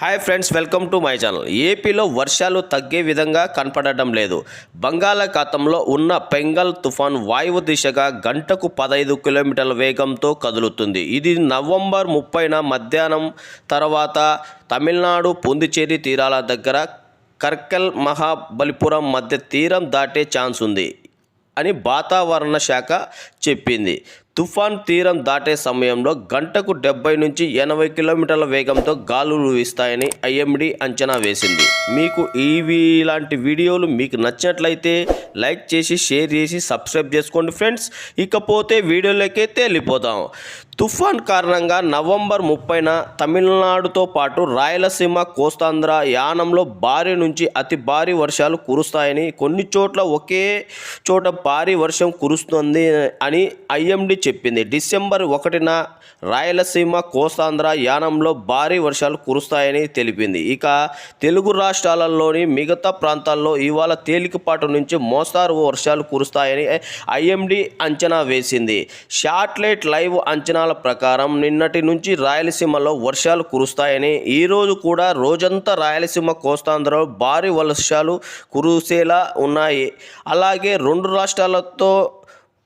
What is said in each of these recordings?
Hi friends welcome to my channel ఏపీలో వర్షాలు తగ్గే విధంగా కనపడటం లేదు. బంగాళాఖాతంలో ఉన్న పెంగల్ తుఫాన్ వాయువు దిశగా గంటకు పదహైదు కిలోమీటర్ల వేగంతో కదులుతుంది. ఇది నవంబర్ ముప్పైన మధ్యాహ్నం తర్వాత తమిళనాడు పుందుచేరి తీరాల దగ్గర కర్కల్ మహాబలిపురం మధ్య తీరం దాటే ఛాన్స్ ఉంది అని వాతావరణ శాఖ చెప్పింది. తుఫాన్ తీరం దాటే సమయంలో గంటకు డెబ్బై నుంచి ఎనభై కిలోమీటర్ల వేగంతో గాలులు వీస్తాయని ఐఎండి అంచనా వేసింది. మీకు ఇవి ఇలాంటి వీడియోలు మీకు నచ్చినట్లయితే లైక్ చేసి షేర్ చేసి సబ్స్క్రైబ్ చేసుకోండి ఫ్రెండ్స్. ఇకపోతే వీడియోలోకైతే వెళ్ళిపోదాం తుఫాన్ కారణంగా నవంబర్ ముప్పైన తమిళనాడుతో పాటు రాయలసీమ కోస్తాంధ్ర యానంలో భారీ నుంచి అతి భారీ వర్షాలు కురుస్తాయని కొన్ని చోట్ల ఒకే చోట భారీ వర్షం కురుస్తుంది అని ఐఎండి చెప్పింది. డిసెంబర్ ఒకటిన రాయలసీమ కోస్తాంధ్ర యానంలో భారీ వర్షాలు కురుస్తాయని తెలిపింది. ఇక తెలుగు రాష్ట్రాలలోని మిగతా ప్రాంతాల్లో ఇవాళ తేలికపాటు నుంచి మోస్తారు వర్షాలు కురుస్తాయని ఐఎండి అంచనా వేసింది. షార్ట్లైట్ లైవ్ అంచనాల ప్రకారం నిన్నటి నుంచి రాయలసీమలో వర్షాలు కురుస్తాయని ఈరోజు కూడా రోజంతా రాయలసీమ కోస్తాంధ్రలో భారీ వర్షాలు కురిసేలా ఉన్నాయి. అలాగే రెండు రాష్ట్రాలతో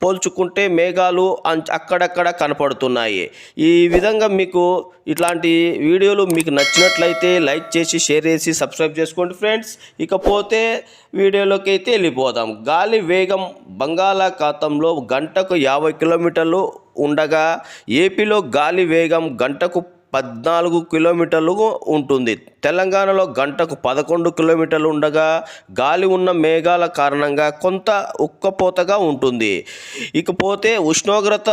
పోల్చుకుంటే మేఘాలు అం- అక్కడక్కడ కనపడుతున్నాయి. ఈ విధంగా మీకు ఇట్లాంటి వీడియోలు మీకు నచ్చినట్లయితే లైక్ చేసి షేర్ చేసి సబ్స్క్రైబ్ చేసుకోండి ఫ్రెండ్స్. ఇకపోతే వీడియోలోకి అయితే వెళ్ళిపోదాం. గాలి వేగం బంగాళాఖాతంలో గంటకు యాభై కిలోమీటర్లు ఉండగా ఏపీలో గాలి వేగం గంటకు పద్నాలుగు కిలోమీటర్లు ఉంటుంది. తెలంగాణలో గంటకు పదకొండు కిలోమీటర్లు ఉండగా గాలి ఉన్న మేఘాల కారణంగా కొంత ఉక్కపోతగా ఉంటుంది. ఇకపోతే ఉష్ణోగ్రత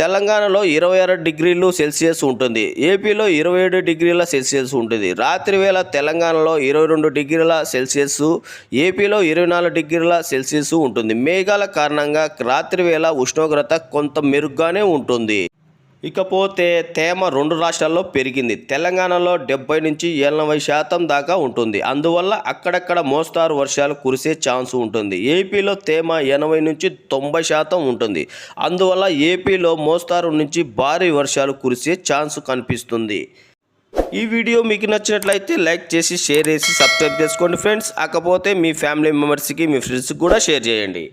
తెలంగాణలో ఇరవై ఆరు డిగ్రీలు సెల్సియస్ ఉంటుంది. ఏపీలో ఇరవై ఏడు డిగ్రీల సెల్సియస్ ఉంటుంది. రాత్రి వేళ తెలంగాణలో ఇరవై రెండు డిగ్రీల సెల్సియస్ ఏపీలో ఇరవై నాలుగు డిగ్రీల సెల్సియస్ ఉంటుంది. మేఘాల కారణంగా రాత్రి వేళ ఉష్ణోగ్రత కొంత మెరుగ్గానే ఉంటుంది. ఇకపోతే తేమ రెండు రాష్ట్రాల్లో పెరిగింది. తెలంగాణలో డెబ్బై నుంచి ఎనభై శాతం దాకా ఉంటుంది. అందువల్ల అక్కడక్కడ మోస్తారు వర్షాలు కురిసే ఛాన్స్ ఉంటుంది. ఏపీలో తేమ ఎనభై నుంచి తొంభై శాతం ఉంటుంది. అందువల్ల ఏపీలో మోస్తారు నుంచి భారీ వర్షాలు కురిసే ఛాన్స్ కనిపిస్తుంది. ఈ వీడియో మీకు నచ్చినట్లయితే లైక్ చేసి షేర్ చేసి సబ్స్క్రైబ్ చేసుకోండి ఫ్రెండ్స్. కాకపోతే మీ ఫ్యామిలీ మెంబర్స్కి మీ ఫ్రెండ్స్కి కూడా షేర్ చేయండి.